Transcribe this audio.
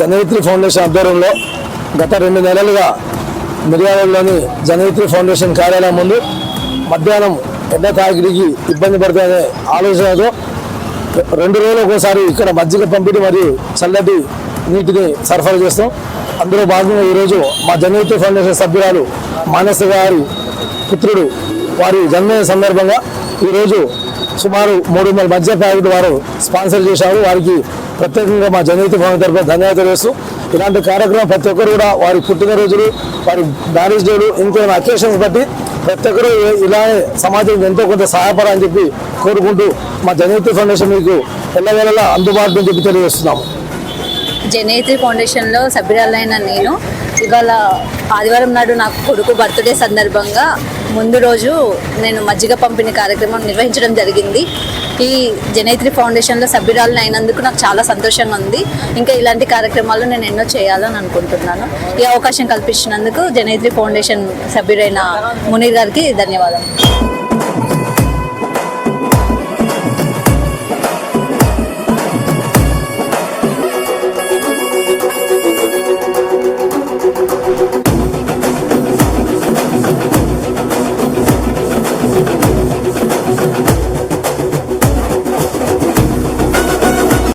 జనయిత్రి foundation ఆధ్వర్యంలో గత రెండు నెలలుగా మిర్యాలలోని జనయిత్రి ఫౌండేషన్ కార్యాలయం ముందు మధ్యాహ్నం ఎండ తాగిడికి ఇబ్బంది పడుతుందనే ఆలోచనతో రెండు రోజులకు ఒకసారి ఇక్కడ మజ్జిగ పంపిణీ మరియు చల్లటి నీటిని సరఫరా చేస్తాం. అందులో భాగంగా ఈరోజు మా జనయిత్రి ఫౌండేషన్ సభ్యురాలు మానస గారి పుత్రుడు వారి జన్మదిన సందర్భంగా ఈరోజు సుమారు మూడు వందల మధ్య ప్యాకెట్ వారు స్పాన్సర్ చేశారు. వారికి ప్రత్యేకంగా మా జనహిత భవన్ తరఫున ధన్యవాదాలు వేస్తూ ఇలాంటి కార్యక్రమం ప్రతి ఒక్కరు కూడా వారి పుట్టినరోజులు వారి మ్యారేజ్ డేలు ఇంకేమైనా అకేషన్స్ బట్టి ప్రతి ఒక్కరు ఇలానే సమాజం ఎంతో కొంత సహాయపడాలని చెప్పి కోరుకుంటూ మా జనహిత ఫౌండేషన్ మీకు ఎల్లవేళలా అందుబాటులో చెప్పి తెలియజేస్తున్నాము. జనేత్రి ఫౌండేషన్లో సభ్యురాలైన నేను. ఇవాళ ఆదివారం నాడు నాకు కొడుకు బర్త్డే సందర్భంగా ముందు రోజు నేను మజ్జిగ పంపిణీ కార్యక్రమం నిర్వహించడం జరిగింది. ఈ జనేత్రి ఫౌండేషన్లో సభ్యురాలను అయినందుకు నాకు చాలా సంతోషంగా ఉంది. ఇంకా ఇలాంటి కార్యక్రమాలు నేను ఎన్నో చేయాలని అనుకుంటున్నాను. ఈ అవకాశం కల్పించినందుకు జనేత్రి ఫౌండేషన్ సభ్యుడైన మునీర్ గారికి ధన్యవాదాలు Música